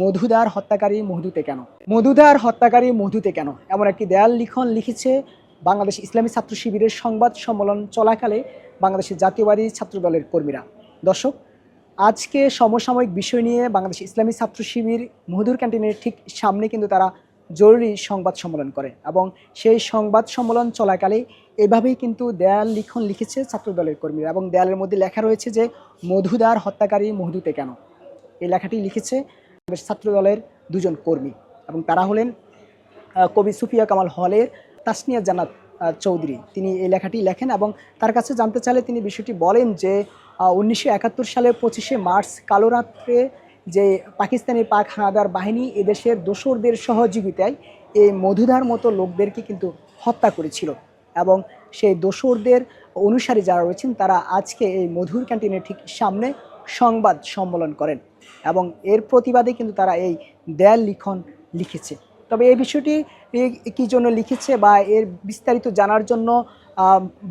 মধুদার হত্যাকারী মধুতে কেন? মধুদার হত্যাকারী মধুতে কেন? এমন একটি দেয়াল লিখন লিখেছে বাংলাদেশ ইসলামী ছাত্র শিবিরের সংবাদ সম্মেলন চলাকালে বাংলাদেশের জাতীয়বাদী ছাত্র দলের কর্মীরা। দর্শক, আজকে সমসাময়িক বিষয় নিয়ে বাংলাদেশ ইসলামী ছাত্র শিবির মধুর ক্যান্টিনের ঠিক সামনে কিন্তু তারা জরুরি সংবাদ সম্মেলন করে এবং সেই সংবাদ সম্মেলন চলাকালে এভাবেই কিন্তু দেয়াল লিখন লিখেছে ছাত্র দলের কর্মীরা এবং দেয়ালের মধ্যে লেখা রয়েছে যে, মধুদার হত্যাকারী মধুতে কেন? এই লেখাটি লিখেছে ছাত্র দলের দুজন কর্মী এবং তারা হলেন কবি সুফিয়া কামাল হলের তাসনিয়া জানাত চৌধুরী। তিনি এই লেখাটি লেখেন এবং তার কাছে জানতে চাইলে তিনি বিষয়টি বলেন যে উনিশশো একাত্তর সালে পঁচিশে মার্চ কালো রাত্রে যে পাকিস্তানি পাক হানাদার বাহিনী এদেশের দোসরদের সহযোগিতায় এই মধুধার মতো লোকদেরকে কিন্তু হত্যা করেছিল এবং সেই দোসরদের অনুসারী যারা রয়েছেন তারা আজকে এই মধুর ক্যান্টিনের ঠিক সামনে সংবাদ সম্মেলন করেন এবং এর প্রতিবাদে কিন্তু তারা এই দেয়াল লিখন লিখেছে। তবে এই বিষয়টি কী জন্য লিখেছে বা এর বিস্তারিত জানার জন্য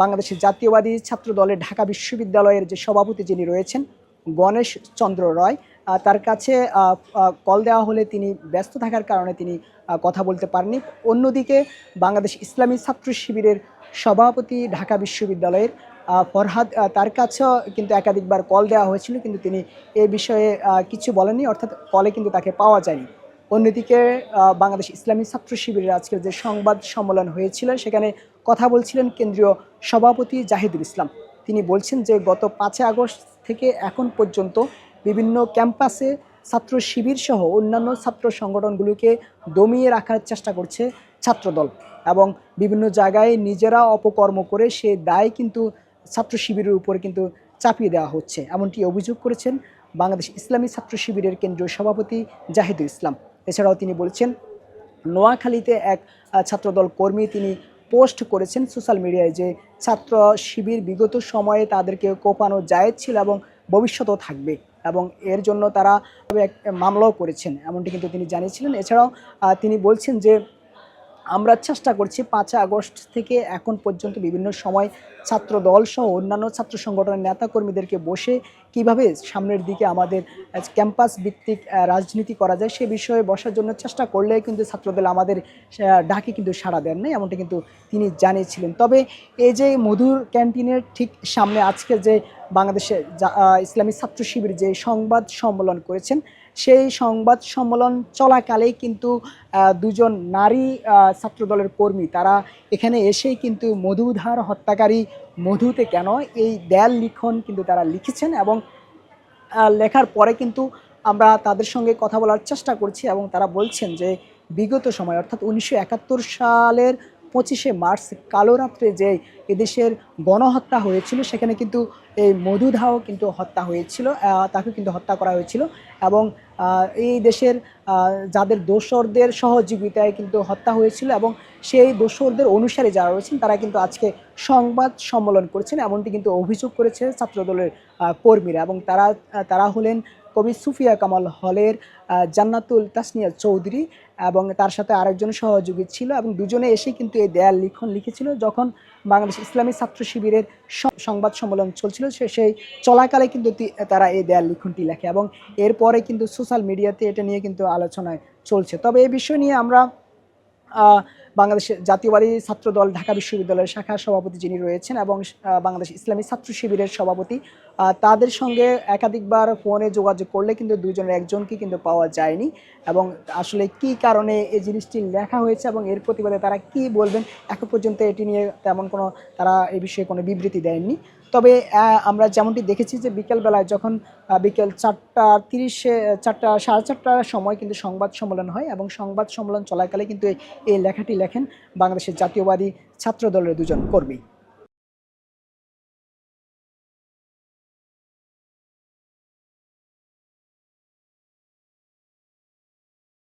বাংলাদেশের জাতীয়বাদী ছাত্র দলের ঢাকা বিশ্ববিদ্যালয়ের যে সভাপতি যিনি রয়েছেন, গণেশ চন্দ্র রয় তার কাছে কল দেওয়া হলে তিনি ব্যস্ত থাকার কারণে তিনি কথা বলতে পারেননি। অন্যদিকে বাংলাদেশ ইসলামী ছাত্র শিবিরের সভাপতি ঢাকা বিশ্ববিদ্যালয়ের ফরহাদ তার কাছেও কিন্তু একাধিকবার কল দেওয়া হয়েছিল, কিন্তু তিনি এ বিষয়ে কিছু বলেননি, অর্থাৎ কলে কিন্তু তাকে পাওয়া যায়নি। অন্যদিকে বাংলাদেশ ইসলামী ছাত্র শিবিরের আজকের যে সংবাদ সম্মেলন হয়েছিল, সেখানে কথা বলছিলেন কেন্দ্রীয় সভাপতি জাহিদুল ইসলাম। তিনি বলছেন যে, গত পাঁচই আগস্ট থেকে এখন পর্যন্ত বিভিন্ন ক্যাম্পাসে ছাত্র শিবির সহ অন্যান্য ছাত্র সংগঠনগুলোকে দমিয়ে রাখার চেষ্টা করছে ছাত্রদল এবং বিভিন্ন জায়গায় নিজেরা অপকর্ম করে সে দায় কিন্তু ছাত্র শিবিরের উপরে কিন্তু চাপিয়ে দেওয়া হচ্ছে। এমনটি অভিযোগ করেছেন বাংলাদেশ ইসলামী ছাত্র শিবিরের কেন্দ্রীয় সভাপতি জাহিদুল ইসলাম। এছাড়াও তিনি বলছেন, নোয়াখালীতে এক ছাত্রদল কর্মী তিনি পোস্ট করেছেন সোশ্যাল মিডিয়ায় যে ছাত্র শিবির বিগত সময়ে তাদেরকে কোপানো জায়েজ ছিল এবং ভবিষ্যতেও থাকবে এবং এর জন্য তারা এক মামলাও করেছেন, এমনটি কিন্তু তিনি জানিয়েছিলেন। এছাড়াও তিনি বলছেন যে আমরা চেষ্টা করছি পাঁচই আগস্ট থেকে এখন পর্যন্ত বিভিন্ন সময় ছাত্র দল সহ অন্যান্য ছাত্র সংগঠনের নেতাকর্মীদেরকে বসে কীভাবে সামনের দিকে আমাদের ক্যাম্পাস ভিত্তিক রাজনীতি করা যায় সে বিষয়ে বসার জন্য চেষ্টা করলে কিন্তু ছাত্রদল আমাদের ডাকে কিন্তু সাড়া দেন নাই এমনটা কিন্তু তিনি জানিয়েছিলেন। তবে এই যে মধুর ক্যান্টিনের ঠিক সামনে আজকে যে আহ, ইসলামী ছাত্র শিবির যে সংবাদ সম্মেলন করেছেন সেই সংবাদ সম্মেলন চলাকালেই কিন্তু দুজন নারী ছাত্রদলের কর্মী, তারা এখানে এসেই কিন্তু মধুধার হত্যাকারী মধুতে কেন এই দেয়াল লিখন কিন্তু তারা লিখেছেন এবং লেখার পরে কিন্তু আমরা তাদের সঙ্গে কথা বলার চেষ্টা করছি এবং তারা বলছেন যে বিগত সময়, অর্থাৎ উনিশশো একাত্তর সালের পঁচিশে মার্চ, কালো রাত্রে যে এদেশের গণহত্যা হয়েছিল, সেখানে কিন্তু এই মধুধাও কিন্তু হত্যা হয়েছিল তাকে কিন্তু হত্যা করা হয়েছিল এবং এই দেশের যাদের দোসরদের সহযোগিতায় কিন্তু হত্যা হয়েছিল এবং সেই দোসরদের অনুসারে যারা রয়েছেন, তারা কিন্তু আজকে সংবাদ সম্মেলন করেছেন, এমনটি কিন্তু অভিযোগ করেছে ছাত্রদলের কর্মীরা এবং তারা তারা হলেন কবি সুফিয়া কামাল হলের জান্নাতুল তাসনিয়া চৌধুরী এবং তার সাথে আরেকজন সহযোগী ছিল এবং দুজনে এসে কিন্তু এই দেয়াল লিখন লিখেছিল যখন বাংলাদেশ ইসলামী ছাত্র শিবিরের সংবাদ সম্মেলন চলছিল, সে সেই চলাকালে কিন্তু তারা এই দেয়াল লিখনটি লেখে এবং এরপরে কিন্তু সোশ্যাল মিডিয়াতে এটা নিয়ে কিন্তু আলোচনায় চলছে। তবে এই বিষয় নিয়ে আমরা আহ, বাংলাদেশের জাতীয়বাদী ছাত্র দল ঢাকা বিশ্ববিদ্যালয়ের শাখা সভাপতি যিনি রয়েছেন এবং বাংলাদেশ ইসলামী ছাত্র শিবিরের সভাপতি তাদের সঙ্গে একাধিকবার ফোনে যোগাযোগ করলে কিন্তু দুজনের একজনকে কিন্তু পাওয়া যায়নি। এবং আসলে কি কারণে এই জিনিসটি লেখা হয়েছে এবং এর প্রতিবাদে তারা কি বলবেন এখন পর্যন্ত এটি নিয়ে তেমন কোনো তারা এই বিষয়ে কোনো বিবৃতি দেননি। তবে আমরা যেমনটি দেখেছি যে বিকেলবেলায় যখন বিকেল চারটা তিরিশে চারটা সাড়ে চারটার সময় কিন্তু সংবাদ সম্মেলন হয় এবং সংবাদ সম্মেলন চলাকালে কিন্তু এই লেখাটি লেখেন বাংলাদেশের জাতীয়বাদী ছাত্র দলের দুজন কর্মী।